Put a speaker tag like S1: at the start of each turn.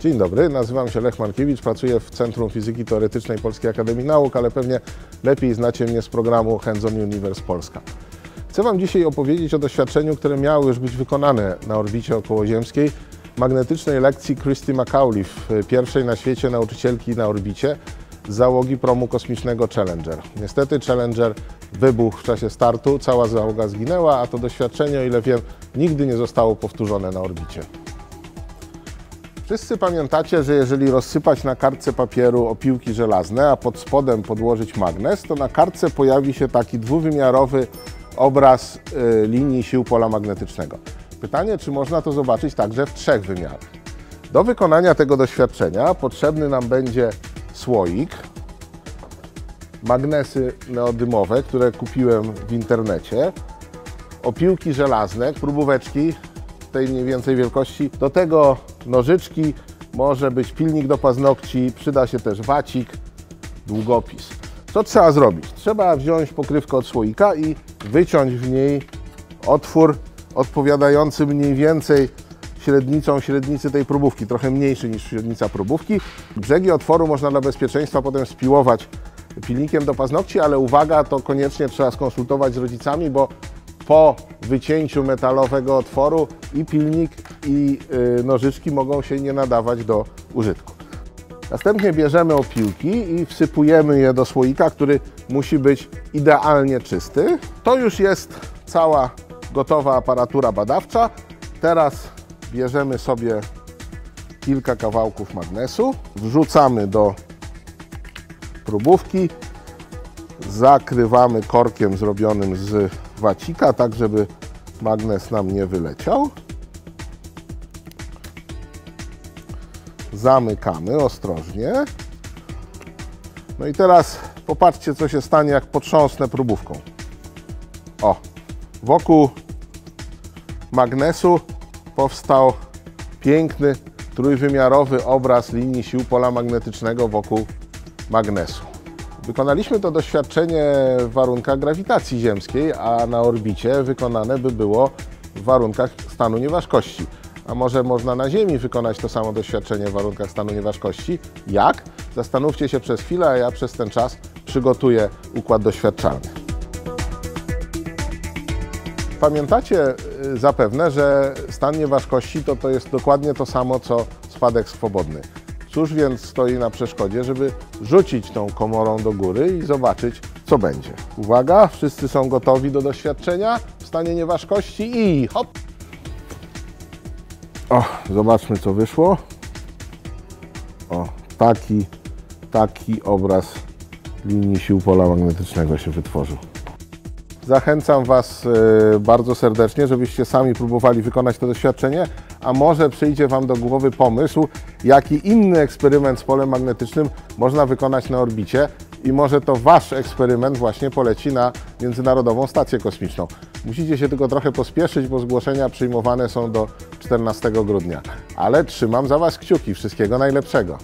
S1: Dzień dobry, nazywam się Lech Mankiewicz, pracuję w Centrum Fizyki Teoretycznej Polskiej Akademii Nauk, ale pewnie lepiej znacie mnie z programu Hands on Universe Polska. Chcę Wam dzisiaj opowiedzieć o doświadczeniu, które miało już być wykonane na orbicie okołoziemskiej, magnetycznej lekcji Christy McAuliffe, pierwszej na świecie nauczycielki na orbicie z załogi promu kosmicznego Challenger. Niestety Challenger wybuchł w czasie startu, cała załoga zginęła, a to doświadczenie, o ile wiem, nigdy nie zostało powtórzone na orbicie. Wszyscy pamiętacie, że jeżeli rozsypać na kartce papieru opiłki żelazne, a pod spodem podłożyć magnes, to na kartce pojawi się taki dwuwymiarowy obraz y, linii sił pola magnetycznego. Pytanie, czy można to zobaczyć także w trzech wymiarach. Do wykonania tego doświadczenia potrzebny nam będzie słoik, magnesy neodymowe, które kupiłem w internecie, opiłki żelazne, próbóweczki tej mniej więcej wielkości. Do tego nożyczki, może być pilnik do paznokci, przyda się też wacik, długopis. Co trzeba zrobić? Trzeba wziąć pokrywkę od słoika i wyciąć w niej otwór odpowiadający mniej więcej średnicą średnicy tej próbówki, trochę mniejszy niż średnica próbówki. Brzegi otworu można dla bezpieczeństwa potem spiłować pilnikiem do paznokci, ale uwaga, to koniecznie trzeba skonsultować z rodzicami, bo po wycięciu metalowego otworu i pilnik i y, nożyczki mogą się nie nadawać do użytku. Następnie bierzemy opiłki i wsypujemy je do słoika, który musi być idealnie czysty. To już jest cała gotowa aparatura badawcza. Teraz bierzemy sobie kilka kawałków magnesu, wrzucamy do próbówki, zakrywamy korkiem zrobionym z wacika, tak żeby magnes nam nie wyleciał. Zamykamy ostrożnie. No i teraz popatrzcie, co się stanie, jak potrząsnę próbówką. O, wokół magnesu powstał piękny, trójwymiarowy obraz linii sił pola magnetycznego wokół magnesu. Wykonaliśmy to doświadczenie w warunkach grawitacji ziemskiej, a na orbicie wykonane by było w warunkach stanu nieważkości. A może można na Ziemi wykonać to samo doświadczenie w warunkach stanu nieważkości? Jak? Zastanówcie się przez chwilę, a ja przez ten czas przygotuję układ doświadczalny. Pamiętacie y, zapewne, że stan nieważkości to, to jest dokładnie to samo co spadek swobodny. Cóż więc stoi na przeszkodzie, żeby rzucić tą komorą do góry i zobaczyć, co będzie. Uwaga, wszyscy są gotowi do doświadczenia w stanie nieważkości i hop! O, zobaczmy, co wyszło. O, taki, taki obraz linii sił pola magnetycznego się wytworzył. Zachęcam Was y, bardzo serdecznie, żebyście sami próbowali wykonać to doświadczenie, a może przyjdzie Wam do głowy pomysł, jaki inny eksperyment z polem magnetycznym można wykonać na orbicie i może to Wasz eksperyment właśnie poleci na Międzynarodową Stację Kosmiczną. Musicie się tylko trochę pospieszyć, bo zgłoszenia przyjmowane są do 14 grudnia. Ale trzymam za Was kciuki. Wszystkiego najlepszego.